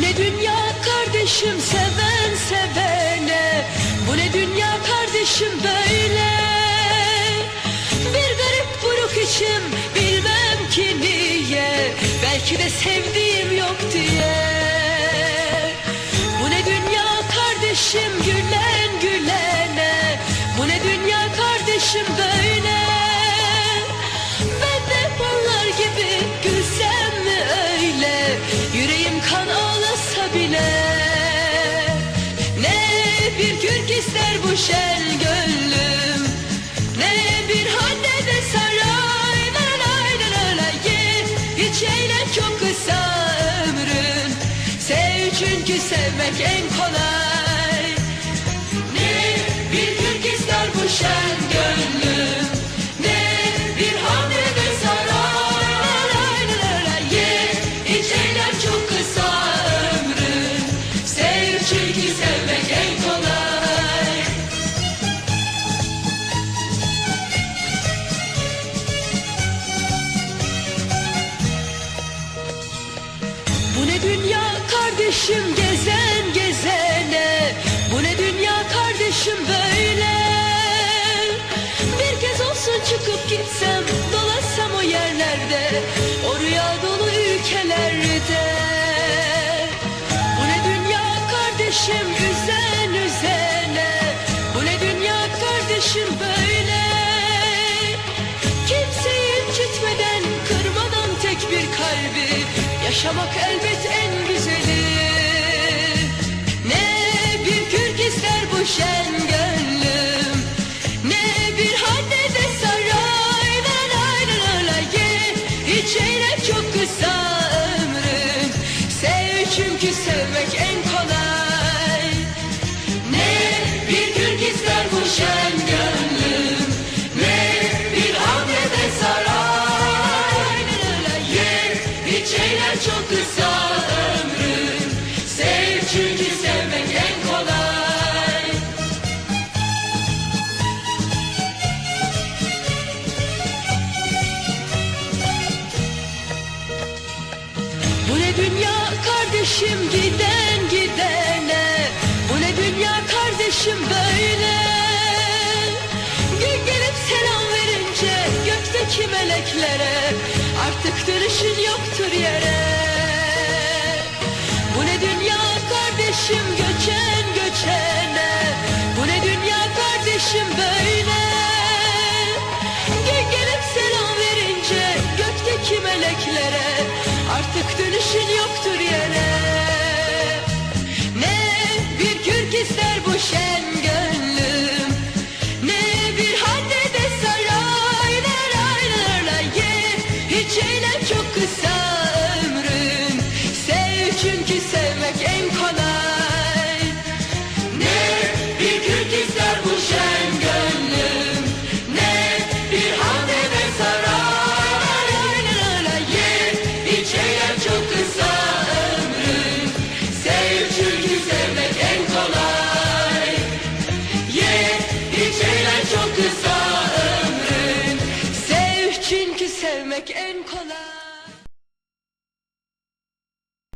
Ne dünya kardeşim seven sevene? Bu ne dünya kardeşim böyle? Bir garip buruk içim bilmem ki niye. Belki de sevdiğim yok diye. Bu ne dünya kardeşim gülen gülene? Bu ne dünya kardeşim böyle? Kürk ister bu şen gönlüm. Ne bir hanne de saray la la ye Hiç eğlen çok kısa ömrün Sev çünkü sevmek en kolay dünya kardeşim gezen gezene? Bu ne dünya kardeşim böyle? Bir kez olsun çıkıp gitsem Dolaşsam o yerlerde Yaşamak elbet en güzeli. Ne bir kürk ister bu şen gönlüm. Ne bir hadde de saray La la la la Hiç eğlen çok kısa ömrüm. Sev çünkü sevmek en kolay. Ne bir kürk ister bu şen dünya kardeşim giden gidene Bu ne dünya kardeşim böyle? Gün gelip selam verince gökteki meleklere Artık dönüşün yoktur yere. Bu ne dünya kardeşim yoktur